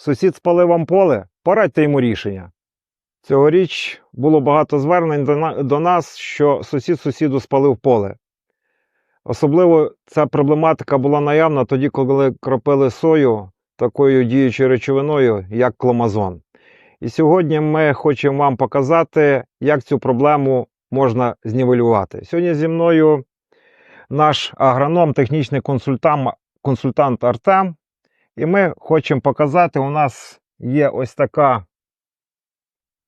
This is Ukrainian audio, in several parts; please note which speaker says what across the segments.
Speaker 1: Сусід спалив вам поле, порадьте йому рішення. Цьогоріч було багато звернень до, нас, що сусід сусіду спалив поле. Особливо ця проблематика була наявна тоді, коли кропили сою такою діючою речовиною, як кломазон. І сьогодні ми хочемо вам показати, як цю проблему можна знівелювати. Сьогодні зі мною наш агроном, технічний консультант, консультант Артем. І ми хочемо показати, у нас є ось така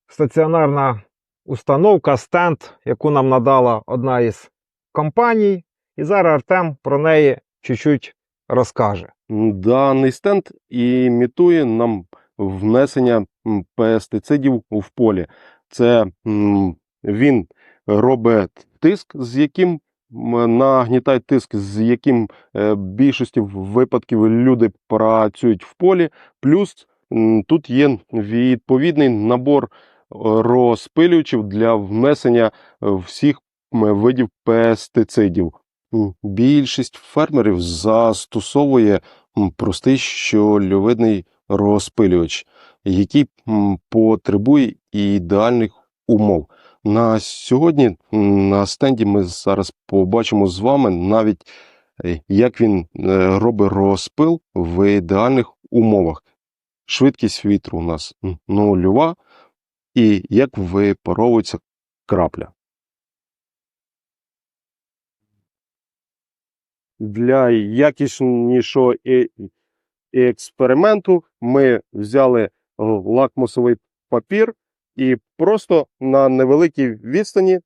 Speaker 1: стаціонарна установка, стенд, яку нам надала одна із компаній. І зараз Артем про неї чуть-чуть розкаже.
Speaker 2: Даний стенд імітує нам внесення пестицидів в полі. Це він робить тиск, з яким м, нагнітає тиск, з яким е, більшості випадків люди працюють в полі. Плюс тут є відповідний набор е, розпилювачів для внесення е, всіх видів пестицидів. Більшість фермерів застосовує простий щольовидний розпилювач, який потребує ідеальних умов. На сьогодні на стенді ми зараз побачимо з вами навіть е, як він е, робить розпил в ідеальних умовах. Швидкість вітру у нас нульова, і як випаровується крапля. Для якіснішого експерименту ми взяли лакмусовий папір і просто на невеликій відстані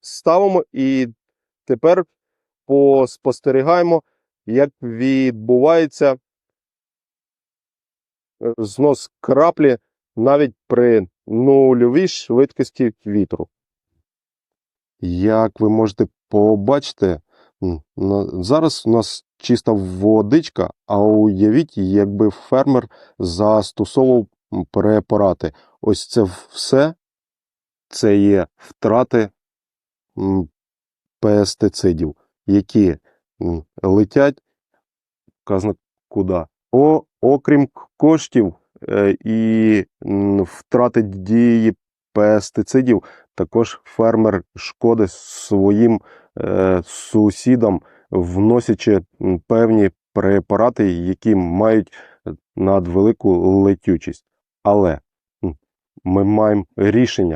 Speaker 2: ставимо і тепер поспостерігаємо, як відбувається знос краплі навіть при нульовій швидкості вітру. Як ви можете побачити, Зараз у нас чиста водичка, а уявіть, якби фермер застосовував препарати. Ось це все це є втрати пестицидів, які летять, казано куди. О, окрім коштів е, і втрати дії пестицидів, також фермер шкодить своїм е, сусідам, вносячи певні препарати, які мають е, надвелику летючість. Але ми маємо рішення.